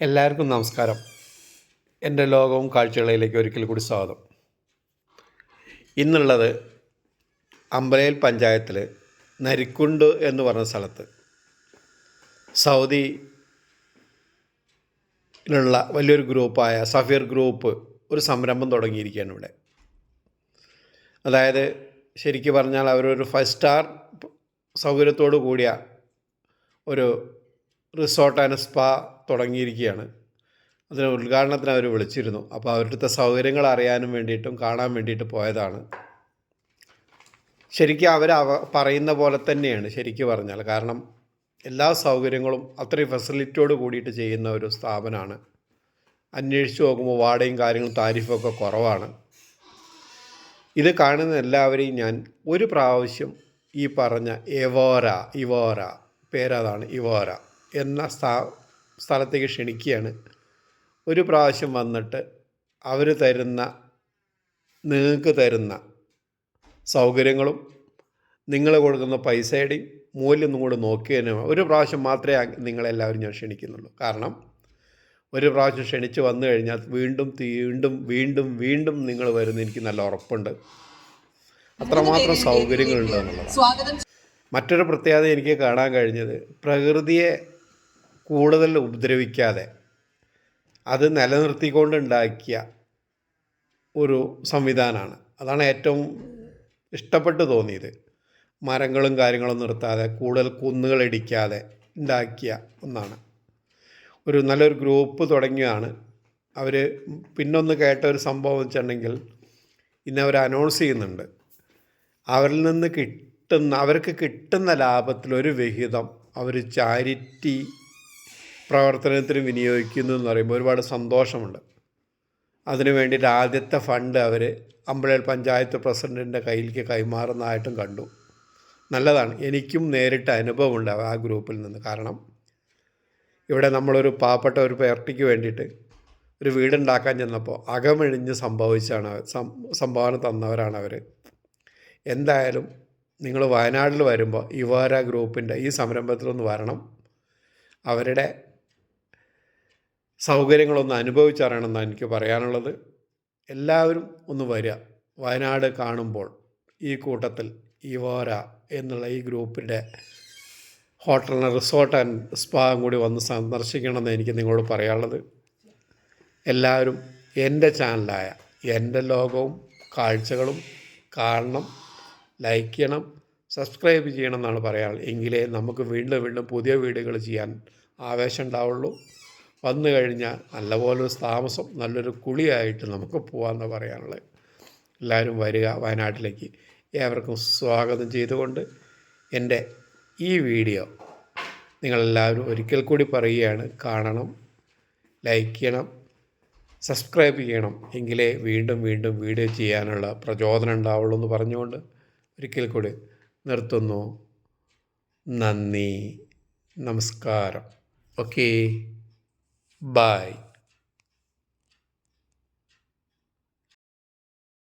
എല്ലാവർക്കും നമസ്കാരം. എന്റെ ലോകവും കാഴ്ചകളിലേക്ക് ഒരിക്കൽ കൂടി സ്വാഗതം. ഇന്നുള്ളത് അമ്പലയിൽ പഞ്ചായത്തിൽ നരിക്കുണ്ട് എന്ന് പറഞ്ഞ സ്ഥലത്ത്. സൗദിയിലുള്ള വലിയൊരു ഗ്രൂപ്പായ സഫീർ ഗ്രൂപ്പ് ഒരു സംരംഭം തുടങ്ങിയിരിക്കുകയാണ് ഇവിടെ. അതായത് ശരിക്കും പറഞ്ഞാൽ അവരൊരു ഫൈവ് സ്റ്റാർ സൗകര്യത്തോടു കൂടിയ ഒരു റിസോർട്ട് ആൻഡ് സ്പാ തുടങ്ങിയിരിക്കുകയാണ്. അതിന് ഉദ്ഘാടനത്തിന് അവർ വിളിച്ചിരുന്നു. അപ്പോൾ അവരുടെ സൗകര്യങ്ങൾ അറിയാനും വേണ്ടിയിട്ടും കാണാൻ വേണ്ടിയിട്ട് പോയതാണ്. ശരിക്കും അവർ അവ പറയുന്ന പോലെ തന്നെയാണ് ശരിക്കും പറഞ്ഞാൽ കാരണം എല്ലാ സൗകര്യങ്ങളും അത്രയും ഫെസിലിറ്റിയോട് കൂടിയിട്ട് ചെയ്യുന്ന ഒരു സ്ഥാപനമാണ് അന്വേഷിച്ച് നോക്കുമ്പോൾ വാടകയും കാര്യങ്ങളും താരിഫൊക്കെ കുറവാണ്. ഇത് കാണുന്ന എല്ലാവരെയും ഞാൻ ഒരു പ്രാവശ്യം ഈ പറഞ്ഞ എവോര ഇവോര പേരതാണ് ഇവോര എന്ന സ്ഥാ സ്ഥലത്തേക്ക് ക്ഷണിക്കുകയാണ്. ഒരു പ്രാവശ്യം വന്നിട്ട് അവർ തരുന്ന നിങ്ങൾക്ക് തരുന്ന സൗകര്യങ്ങളും നിങ്ങൾ കൊടുക്കുന്ന പൈസയുടെയും മൂല്യം ഒന്നും കൂടെ നോക്കിയതിന് ഒരു പ്രാവശ്യം മാത്രമേ നിങ്ങളെല്ലാവരും ഞാൻ ക്ഷണിക്കുന്നുള്ളൂ. കാരണം ഒരു പ്രാവശ്യം ക്ഷണിച്ച് വന്നു കഴിഞ്ഞാൽ വീണ്ടും വീണ്ടും വീണ്ടും വീണ്ടും നിങ്ങൾ വരുന്ന എനിക്ക് നല്ല ഉറപ്പുണ്ട്. അത്രമാത്രം സൗകര്യങ്ങളുണ്ട് എന്നുള്ളതാണ്. മറ്റൊരു പ്രത്യേകത എനിക്ക് കാണാൻ കഴിഞ്ഞത് പ്രകൃതിയെ കൂടുതൽ ഉപദ്രവിക്കാതെ അത് നിലനിർത്തിക്കൊണ്ടുണ്ടാക്കിയ ഒരു സംവിധാനമാണ്. അതാണ് ഏറ്റവും ഇഷ്ടപ്പെട്ട് തോന്നിയത്. മരങ്ങളും കാര്യങ്ങളും നിർത്താതെ കൂടുതൽ കുന്നുകൾ ഇടിക്കാതെ ഉണ്ടാക്കിയ ഒന്നാണ്. ഒരു നല്ലൊരു ഗ്രൂപ്പ് തുടങ്ങിയതാണ്. അവർ പിന്നൊന്ന് കേട്ട ഒരു സംഭവം വെച്ചിട്ടുണ്ടെങ്കിൽ ഇന്ന് അവർ അനൗൺസ് ചെയ്യുന്നുണ്ട്. അവരിൽ നിന്ന് കിട്ടുന്ന അവർക്ക് കിട്ടുന്ന ലാഭത്തിൽ ഒരു വിഹിതം അവർ ചാരിറ്റി പ്രവർത്തനത്തിന് വിനിയോഗിക്കുന്നു എന്ന് പറയുമ്പോൾ ഒരുപാട് സന്തോഷമുണ്ട്. അതിനു വേണ്ടിയിട്ട് ആദ്യത്തെ ഫണ്ട് അവർ അമ്പലേൽ പഞ്ചായത്ത് പ്രസിഡന്റിന്റെ കയ്യിലേക്ക് കൈമാറുന്നതായിട്ടും കണ്ടു. നല്ലതാണ്. എനിക്കും നേരിട്ട് അനുഭവമുണ്ട് ആ ഗ്രൂപ്പിൽ നിന്ന്. കാരണം ഇവിടെ നമ്മളൊരു പാവപ്പെട്ട ഒരു പേർട്ടിക്ക് വേണ്ടിയിട്ട് ഒരു വീടുണ്ടാക്കാൻ ചെന്നപ്പോൾ അകമിഴിഞ്ഞ് സംഭവിച്ചാണ്. സംഭാവന തന്നവരാണ് അവർ എന്തായാലും നിങ്ങൾ വയനാട്ടിൽ വരുമ്പോൾ യുവാര ഗ്രൂപ്പിന്റെ ഈ സംരംഭത്തിലൊന്ന് വരണം. അവരുടെ സൗകര്യങ്ങളൊന്ന് അനുഭവിച്ചറിയണമെന്നാണ് എനിക്ക് പറയാനുള്ളത്. എല്ലാവരും ഒന്ന് വരിക. വയനാട് കാണുമ്പോൾ ഈ കൂട്ടത്തിൽ ഇവോര എന്നുള്ള ഈ ഗ്രൂപ്പിന്റെ ഹോട്ടലിന് റിസോർട്ട് ആൻഡ് സ്പാഗം കൂടി വന്ന് സന്ദർശിക്കണമെന്ന് എനിക്ക് നിങ്ങളോട് പറയാനുള്ളത്. എല്ലാവരും എന്റെ ചാനലായ എന്റെ ലോകവും കാഴ്ചകളും കാണണം ലൈക്ക് ചെയ്യണം സബ്സ്ക്രൈബ് ചെയ്യണം എന്നാണ് പറയാനുള്ളത്. എങ്കിലേ നമുക്ക് വീണ്ടും വീണ്ടും പുതിയ വീഡിയോകൾ ചെയ്യാൻ ആവേശം ഉണ്ടാവുള്ളൂ. വന്നു കഴിഞ്ഞാൽ നല്ലപോലെ താമസം നല്ലൊരു കുളിയായിട്ട് നമുക്ക് പോകാമെന്ന് പറയാനുള്ളത്. എല്ലാവരും വരിക വയനാട്ടിലേക്ക് ഏവർക്കും സ്വാഗതം ചെയ്തുകൊണ്ട് എന്റെ ഈ വീഡിയോ നിങ്ങളെല്ലാവരും ഒരിക്കൽ കൂടി പറയുകയാണ് കാണണം ലൈക്ക് ചെയ്യണം സബ്സ്ക്രൈബ് ചെയ്യണം എങ്കിലേ വീണ്ടും വീണ്ടും വീഡിയോ ചെയ്യാനുള്ള പ്രചോദനം ഉണ്ടാവുള്ളൂ എന്ന് പറഞ്ഞുകൊണ്ട് ഒരിക്കൽ കൂടി നിർത്തുന്നു. നന്ദി നമസ്കാരം. ഓക്കേ. Bye.